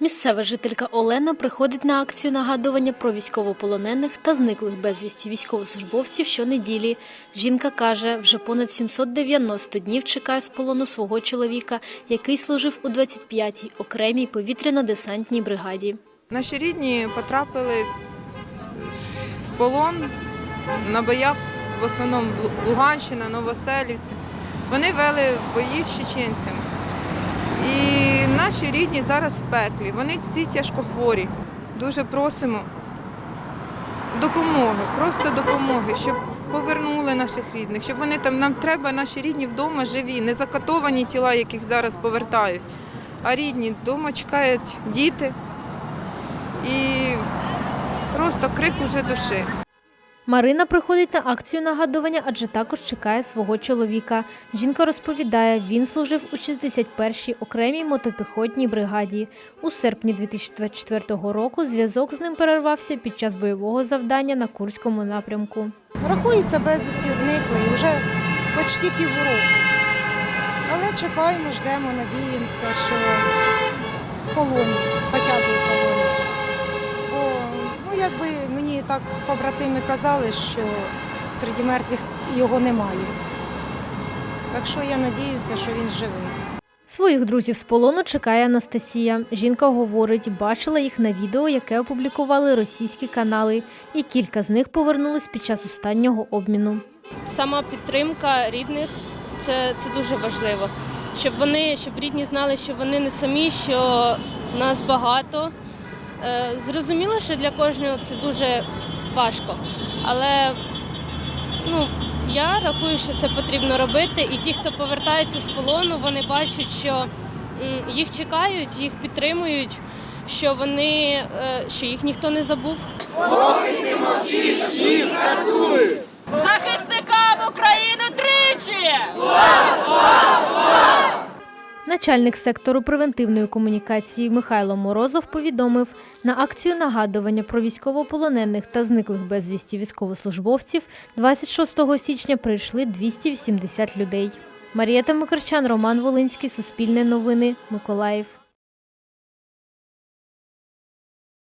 Місцева жителька Олена приходить на акцію нагадування про військовополонених та зниклих безвісті військовослужбовців щонеділі. Жінка каже, вже понад 790 днів чекає з полону свого чоловіка, який служив у 25-й окремій повітряно-десантній бригаді. Наші рідні потрапили в полон на боях, в основному Луганщина, Новоселівці. Вони вели бої з чеченцями. І наші рідні зараз в пеклі. Вони всі тяжкохворі. Дуже просимо допомоги, просто допомоги, щоб повернули наших рідних, щоб вони там нам треба, наші рідні вдома живі, не закатовані тіла, яких зараз повертають. А рідні вдома чекають діти і просто крик уже душі. Марина приходить на акцію нагадування, адже також чекає свого чоловіка. Жінка розповідає, він служив у 61-й окремій мотопіхотній бригаді. У серпні 2024 року зв'язок з ним перервався під час бойового завдання на Курському напрямку. Рахується безвісті зниклий вже почти півроку. Але чекаємо, ждемо, надіємося, що полоні, так побратими казали, що серед мертвих його немає. Так що я надіюся, що він живий. Своїх друзів з полону чекає Анастасія. Жінка говорить, бачила їх на відео, яке опублікували російські канали, і кілька з них повернулись під час останнього обміну. сама підтримка рідних це, це дуже важливо. Щоб вони, щоб рідні знали, що вони не самі, що нас багато. Е, Зрозуміло, що для кожного це дуже важко. Але ну, я рахую, що це потрібно робити. І ті, хто повертаються з полону, вони бачать, що їх чекають, їх підтримують, що вони, е, що їх ніхто не забув. захисникам України Начальник сектору превентивної комунікації Михайло Морозов повідомив, на акцію нагадування про військовополонених та зниклих безвісті військовослужбовців 26 січня прийшли 280 людей. Марія Микарчан, Роман Волинський, Суспільне новини, Миколаїв.